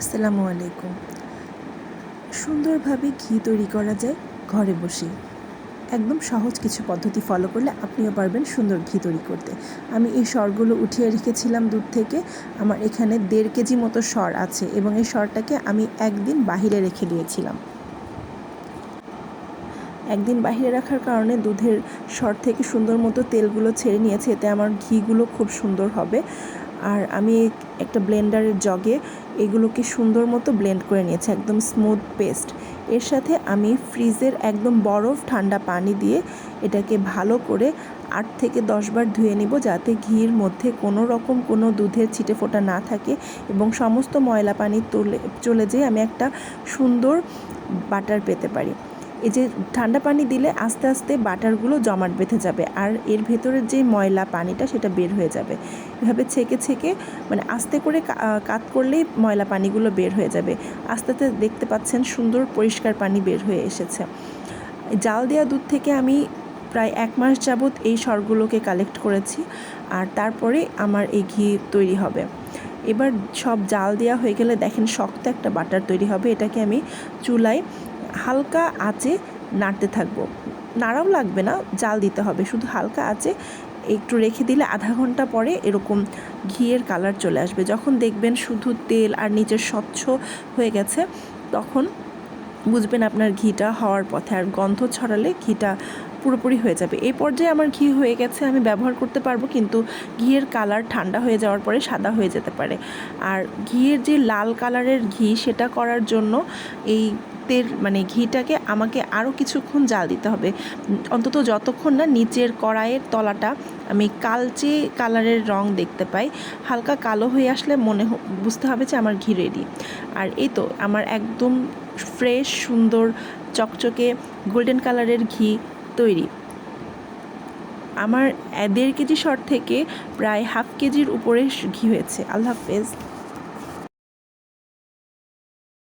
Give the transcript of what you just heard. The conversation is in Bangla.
আসসালামু আলাইকুম। সুন্দরভাবে ঘি তৈরি করা যায় ঘরে বসে একদম সহজ কিছু পদ্ধতি ফলো করলে আপনিও পারবেন সুন্দর ঘি তৈরি করতে। আমি এই সরগুলো উঠিয়ে রেখেছিলাম দুধ থেকে। আমার এখানে দেড় কেজি মতো সর আছে এবং এই সরটাকে আমি একদিন বাহিরে রেখে দিয়েছিলাম। একদিন বাহিরে রাখার কারণে দুধের সর থেকে সুন্দর মতো তেলগুলো ছেড়ে নিয়েছে, এতে আমার ঘিগুলো খুব সুন্দর হবে। আর আমি একটা ব্লেন্ডারের জগে এগুলোকে সুন্দর মতো ব্লেন্ড করে নিয়েছি, একদম স্মুথ পেস্ট। এর সাথে আমি ফ্রিজের একদম বরফ ঠান্ডা পানি দিয়ে এটাকে ভালো করে আট থেকে দশবার ধুয়ে নিব যাতে ঘির মধ্যে কোনো রকম কোনো দুধের ছিটে ফোটা না থাকে এবং সমস্ত ময়লা পানি তুলে, চলে যেয়ে আমি একটা সুন্দর বাটার পেতে পারি। এই যে ঠান্ডা পানি দিলে আস্তে আস্তে বাটারগুলো জমাট বেঁধে যাবে আর এর ভেতরের যে ময়লা পানিটা সেটা বের হয়ে যাবে। এভাবে ছেঁকে ছেঁকে মানে আস্তে করে কাত করলেই ময়লা পানিগুলো বের হয়ে যাবে। আস্তে আস্তে দেখতে পাচ্ছেন সুন্দর পরিষ্কার পানি বের হয়ে এসেছে। জাল দেওয়া দুধ থেকে আমি প্রায় এক মাস যাবৎ এই সরগুলোকে কালেক্ট করেছি আর তারপরে আমার এই ঘি তৈরি হবে। এবার সব জাল দেওয়া হয়ে গেলে দেখেন শক্ত একটা বাটার তৈরি হবে। এটাকে আমি চুলায় হালকা আঁচে নাড়তে থাকব। নাড়াও লাগবে না, জাল দিতে হবে। শুধু হালকা আঁচে একটু রেখে দিলে আধা ঘণ্টা পরে এরকম ঘিয়ের কালার চলে আসবে। যখন দেখবেন শুধু তেল আর নিচের স্বচ্ছ হয়ে গেছে, তখন বুঝবেন আপনার ঘিটা হওয়ার পথে। আর গন্ধ ছড়ালে ঘিটা পুরোপুরি হয়ে যাবে। এই পর্যায়ে আমার ঘি হয়ে গেছে, আমি ব্যবহার করতে পারব, কিন্তু ঘিয়ের কালার ঠান্ডা হয়ে যাওয়ার পরে সাদা হয়ে যেতে পারে। আর ঘিয়ের যে লাল কালারের ঘি, সেটা করার জন্য এই তেল মানে ঘিটাকে আমাকে আরও কিছুক্ষণ জাল দিতে হবে। অন্তত যতক্ষণ না নিচের কড়াইয়ের তলাটা আমি কালচে কালারের রং দেখতে পাই, হালকা কালো হয়ে আসলে মনে বুঝতে হবে যে আমার ঘি রেডি আর এই তো, আমার একদম ফ্রেশ সুন্দর, চকচকে গোল্ডেন কালারের ঘি তৈরি। আমার দেড় কেজি শর্ট থেকে প্রায় হাফ কেজির উপরে ঘি হয়েছে। আল্লাহ হাফেজ।